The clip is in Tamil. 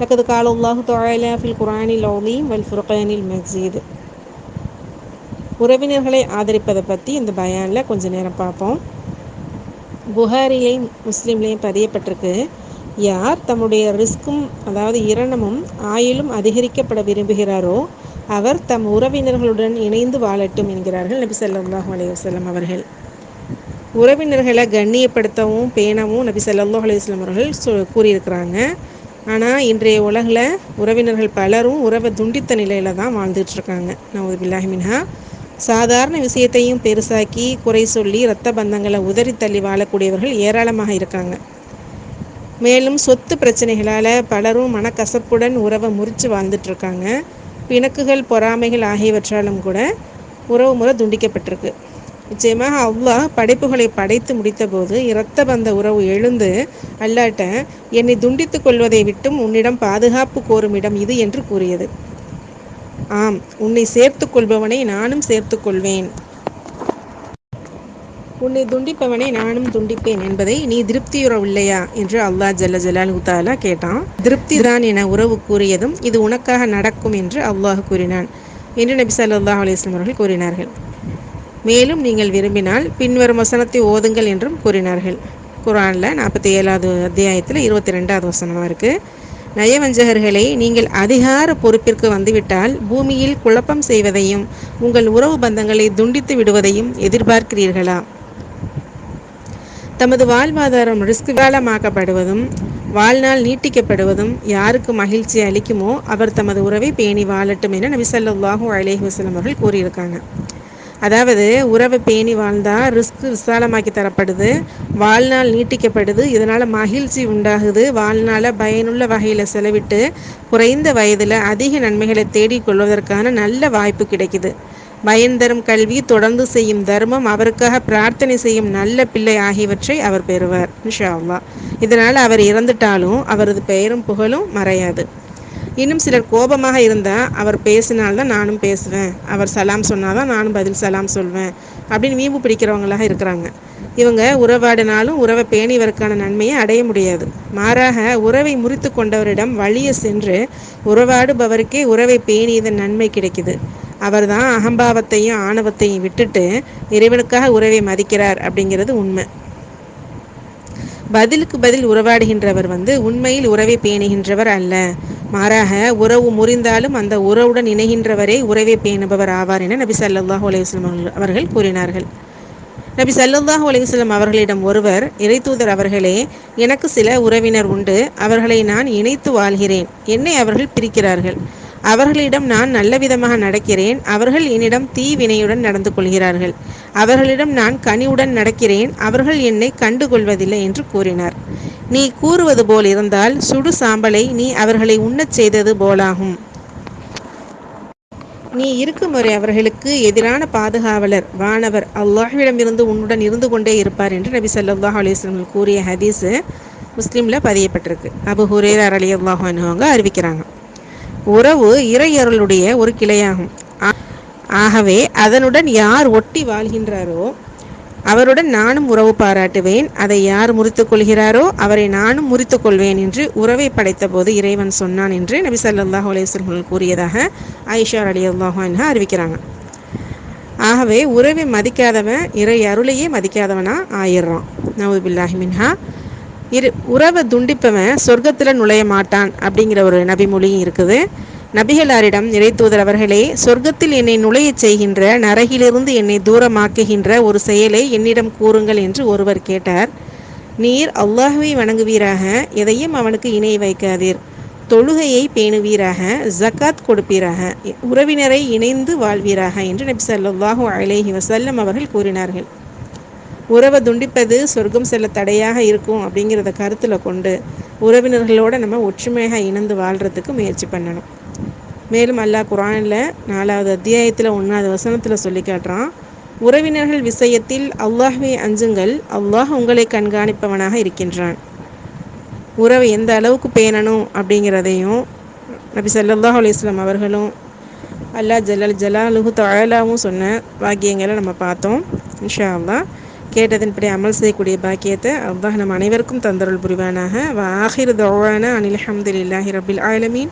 لقد قال الله تعالى في القرآن العظيم والفرقان المجيد உறவினர்களை ஆதரிப்பதை பற்றி இந்த பயானில் கொஞ்ச நேரம் பார்ப்போம் புகாரிலையும் முஸ்லீம்லேயும் பதியப்பட்டிருக்கு யார் தம்முடைய ரிஸ்க்கும் அதாவது இரணமும் ஆயிலும் அதிகரிக்கப்பட விரும்புகிறாரோ அவர் தம் உறவினர்களுடன் இணைந்து வாழட்டும் என்கிறார்கள் நபி ஸல்லல்லாஹு அலைஹி வஸல்லம் அவர்கள் உறவினர்களை கண்ணியப்படுத்தவும் பேணவும் நபி ஸல்லல்லாஹு அலைஹி வஸல்லம் அவர்கள் சொ கூறியிருக்கிறாங்க ஆனால் இன்றைய உலகில் உறவினர்கள் பலரும் உறவை துண்டித்த நிலையில தான் வாழ்ந்துட்டுருக்காங்க நவது பில்லாஹி மின்ஹா. சாதாரண விஷயத்தையும் பெருசாக்கி குறை சொல்லி இரத்த பந்தங்களை உதறி தள்ளி வாழக்கூடியவர்கள் ஏராளமாக இருக்காங்க. மேலும் சொத்து பிரச்சனைகளால் பலரும் மனக்கசப்புடன் உறவை முறித்து வாழ்ந்துட்டுருக்காங்க பிணக்குகள் பொறாமைகள் ஆகியவற்றாலும் கூட உறவு முறை துண்டிக்கப்பட்டிருக்கு. நிச்சயமாக அல்லாஹ் படைப்புகளை படைத்து முடித்தபோது இரத்த பந்த உறவு எழுந்து அல்லாட்ட என்னை துண்டித்துக் கொள்வதை விட்டும் உன்னிடம் பாதுகாப்பு கோரும் இடம் இது என்று கூறியது. ஆம் உன்னை சேர்த்துக் கொள்பவனை நானும் சேர்த்துக் கொள்வேன். உன்னை துண்டிப்பவனை நானும் துண்டிப்பேன் என்பதை நீ திருப்தியுறவில்லையா? என்று அல்லாஹ் ஜல்ல ஜலாலு உத்தாலா கேட்டான். திருப்திதான் என உறவு கூறியதும் இது உனக்காக நடக்கும் என்று அல்லாஹ் கூறினான் என்று நபி சல்லாஹ் அலிஸ்லாம் அவர்கள் கூறினார்கள். மேலும் நீங்கள் விரும்பினால் பின்வரும் வசனத்தை ஓதுங்கள் என்றும் கூறினார்கள். குரானில் நாற்பத்தி ஏழாவது அத்தியாயத்தில் இருபத்தி ரெண்டாவது வசனமாக இருக்குது நயவஞ்சகர்களை நீங்கள் அதிகார பொறுப்பிற்கு வந்துவிட்டால் பூமியில் குழப்பம் செய்வதையும் உங்கள் உறவு பந்தங்களை துண்டித்து விடுவதையும் எதிர்பார்க்கிறீர்களா? தமது வாழ்வாதாரம் ரிஸ்க் காலமாக்கப்படுவதும் வாழ்நாள் நீட்டிக்கப்படுவதும் யாருக்கு மகிழ்ச்சி அளிக்குமோ அவர் தமது உறவை பேணி வாழட்டும் என நபிசல்லாஹூ அலேஹி வசலம் அவர்கள் கூறியிருக்காங்க. அதாவது உறவை பேணி வாழ்ந்தால் ரிஸ்க் விசாலமாக்கி தரப்படுது வாழ்நாள் நீட்டிக்கப்படுது இதனால் மகிழ்ச்சி உண்டாகுது வாழ்நாளை பயனுள்ள வகையில் செலவிட்டு குறைந்த வயதில் அதிக நன்மைகளை தேடிக் கொள்வதற்கான நல்ல வாய்ப்பு கிடைக்குது. பயன் தரும் கல்வி தொடர்ந்து செய்யும் தர்மம் அவருக்காக பிரார்த்தனை செய்யும் நல்ல பிள்ளை ஆகியவற்றை அவர் பெறுவார் இன்ஷா அல்லா இதனால் அவர் இறந்துட்டாலும் அவரது பெயரும் புகழும் மறையாது. இன்னும் சிலர் கோபமாக இருந்தால் அவர் பேசினால்தான் நானும் பேசுவேன். அவர் சலாம் சொன்னால் தான் நானும் பதில் சலாம் சொல்வேன். அப்படின்னு வீம்பு பிடிக்கிறவங்களாக இருக்கிறாங்க. இவங்க உறவாடினாலும் உறவை பேணியவருக்கான நன்மையை அடைய முடியாது. மாறாக உறவை முறித்து கொண்டவரிடம் வழிய சென்று உறவாடுபவருக்கே உறவை பேணியதன் நன்மை கிடைக்குது. அவர்தான் அகம்பாவத்தையும் ஆணவத்தையும் விட்டுட்டு இறைவனுக்காக உறவை மதிக்கிறார் அப்படிங்கிறது உண்மை. பதிலுக்கு பதில் உறவாடுகின்றவர் வந்து உண்மையில் உறவை பேணுகின்றவர் அல்ல. மாறாக உறவு முறிந்தாலும் அந்த உறவுடன் இணைகின்றவரே உறவை பேணுபவர் ஆவார் என நபி சல்லாஹூ அலையுஸ்லம் அவர்கள் கூறினார்கள். நபி சல்லாஹூ அலையுஸ்லம் அவர்களிடம் ஒருவர் இறைத்தூதர் அவர்களே எனக்கு சில உறவினர் உண்டு. அவர்களை நான் இணைத்து வாழ்கிறேன். என்னை அவர்கள் பிரிக்கிறார்கள். அவர்களிடம் நான் நல்ல விதமாக நடக்கிறேன். அவர்கள் என்னிடம் தீவினையுடன் நடந்து கொள்கிறார்கள். அவர்களிடம் நான் கனிவுடன் நடக்கிறேன். அவர்கள் என்னை கண்டுகொள்வதில்லை என்று கூறினார். நீ கூறுவது போல் இருந்தால் சுடு சாம்பலை நீ அவர்களை உண்ணச் செய்தது போலாகும். நீ இருக்கும் வரை அவர்களுக்கு எதிரான பாதுகாவலர் வானவர் அல்லாஹ்விடமிருந்து உன்னுடன் இருந்து கொண்டே இருப்பார் என்று நபி சல்லாஹ் அலிஸ்லம் கூறிய ஹதீஸு முஸ்லீமில் பதியப்பட்டிருக்கு. அபு ஹுரேர் அலி அல்லாஹ் அவங்க அறிவிக்கிறாங்க. உறவு இறையருளுடைய ஒரு கிளையாகும். ஆகவே அதனுடன் யார் ஒட்டி வாழ்கின்றாரோ அவருடன் நானும் உறவு பாராட்டுவேன். அதை யார் முறித்து கொள்கிறாரோ அவரை நானும் முறித்து கொள்வேன் என்று உறவை படைத்த போது இறைவன் சொன்னான் என்று நபி சல்லாஹூ அலையம் கூறியதாக ஐஷா அலி அல்லாஹான்ஹா அறிவிக்கிறாங்க. ஆகவே உறவை மதிக்காதவன் இறை அருளையே மதிக்காதவனா ஆயிடுறான் நவது பில்லாஹி மின்ஹா. இரு உறவை துண்டிப்பவன் சொர்க்கத்தில் நுழைய மாட்டான் அப்படிங்கிற ஒரு நபிமொழியும் இருக்குது. நபிகளாரிடம் நிறைத்தூதர் அவர்களே சொர்க்கத்தில் என்னை நுழையச் செய்கின்ற நரகிலிருந்து என்னை தூரமாக்குகின்ற ஒரு செயலை என்னிடம் கூறுங்கள் என்று ஒருவர் கேட்டார். நீர் அல்லாஹுவை வணங்குவீராக எதையும் அவனுக்கு இணை வைக்காதீர். தொழுகையை பேணுவீராக ஜக்காத் கொடுப்பீராக உறவினரை இணைந்து வாழ்வீராக என்று நபி சல்லாஹூ அலேஹி வசல்லம் அவர்கள் கூறினார்கள். உறவை துண்டிப்பது சொர்க்கம் செல்ல தடையாக இருக்கும் அப்படிங்கிறத கருத்தில் கொண்டு உறவினர்களோடு நம்ம ஒற்றுமையாக இணைந்து வாழ்கிறதுக்கு முயற்சி பண்ணணும். மேலும் அல்லாஹ் குரானில் நாலாவது அத்தியாயத்தில் ஒன்றாவது வசனத்தில் சொல்லி காட்டுறான். உறவினர்கள் விஷயத்தில் அல்லாஹ்வை அஞ்சுங்கள் அல்லாஹ் உங்களை கண்காணிப்பவனாக இருக்கின்றான். உறவை எந்த அளவுக்கு பேணணும் அப்படிங்கிறதையும் நபி சல்லாஹ் அலிஸ்லாம் அவர்களும் அல்லாஹ் ஜலால் ஜலாலுஹு தஆலாவும் சொன்ன பாக்கியங்களை நம்ம பார்த்தோம். இன்ஷா அல்லா கேட்டதன்படி அமல் செய்யக்கூடிய பாக்கியத்தை அல்லாஹ் நம் அனைவருக்கும் தந்தருள் புரிவானாக. வா ஆஹிர் தவானா அனில் அஹமதுல்லாஹி ரபில் ஆலமீன்.